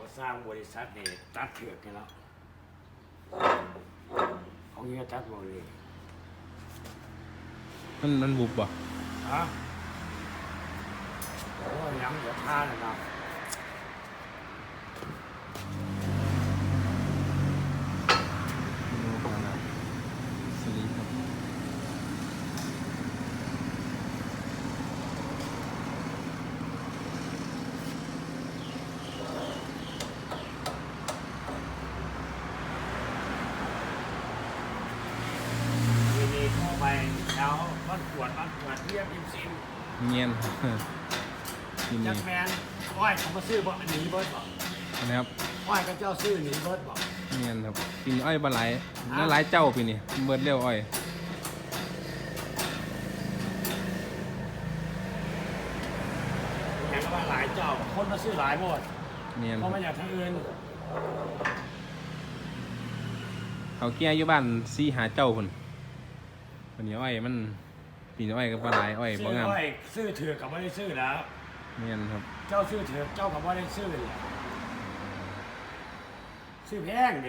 ว่าสร้างบริษัทเนี่ยตัดเถือกกันแล้วเขาเงี้ยตัดหมดเลยมันมันบุบบ่ฮะโอ้ยยังเดี๋ยวท่าเลยนะ สวัสดีครับ ทีนี้เข้าไป แล้วบ้านขวดบ้านขวดเรียกอิมซิมเงียนที่จันี่กแมนอ้อยเขามาซื้อบ่หนีเบิร์ดบ่นะครับอ้อยก็เจ้าซื้อหนีเบิร์ดบ่เงียนครับปีนี้อ้อยบะไหลายน่าหลายเจ้าปีนี้เบิดเร็วอ้อยอย่างก็ว่าหลายเจ้า คนมาซื้อหลายหมดเงียนเพราะมันอยากทางอื่นเขาเกี้ยอยู่บ้านซีหาเจ้าคน วันนี้อ้อยมันปีนี้อ้อยก็บะไหลายอ้อยซื้บ่องามอ้อยซื้อเถือกกับไม่ได้ซื้อแล้วเงียนครับเจ้าซื้อเถือกเจ้ากับไม่ได้ซื้อเลยซื้อแพงเนี่ย